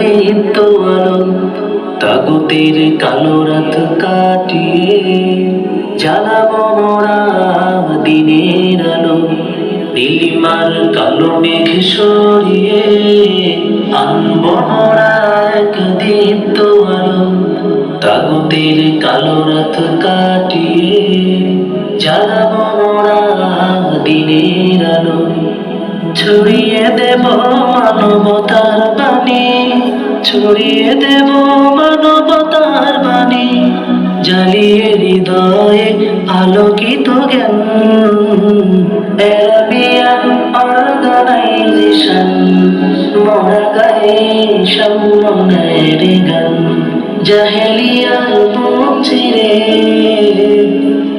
দীপ্ত আলো তাগুতের কালো রাত কাটিয়ে জ্বালাবো মোরা দিনের আলো। নীলিমার কালো মেঘ সরিয়ে আনব মোরা এক দীপ্ত আলো তাগুতের কালো রাত কাটিয়ে জ্বালাবো মোরা দিনের আলো। ছড়িয়ে দেব মানবতার বাণী, ছড়িয়ে দেব মানবতার বাণী, জ্বালিয়ে হৃদয়ে আলোকিত জ্ঞান। অ্যারাবিয়ান অর্গানাইজেশন মরা গায়ে সম্মানের গান। জাহেলিয়ার মুচিরে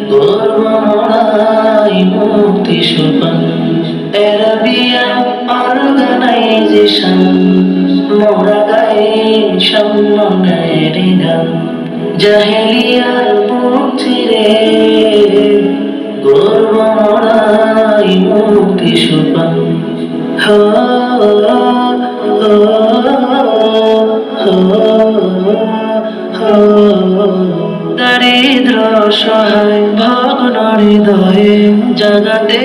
গর্ব মরাই মুক্তি সুপান। অ্যারাবিয়ান অর্গানাইজেশন মোরা গায়ে সম্মানের গান জাহেলিয়ার মুচিরে গর্ব মরাই মুক্তি সুপান। হো দারিদ্র সহায় ভগ্ন হৃদয়ে জাগাতে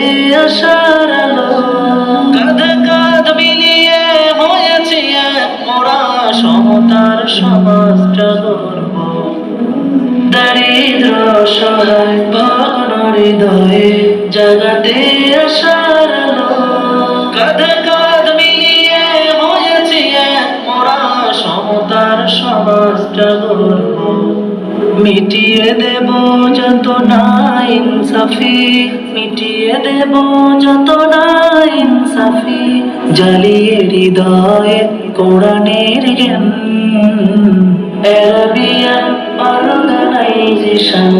সমতার সমাজটা গর্ব দারিদ্র সহায় ভগ্ন হৃদয়ে জাগাতে আসার কাঁধে কাঁধ মিলিয়ে এক মোরা। সমতার সমাজটা গর্ব মিটিয়ে দেব যত না ইনসাফি, মিটিয়ে দেব যত না ইনসাফি জ্বালিয়ে হৃদয়ে কোরআনের জ্ঞান। Arabian organisation.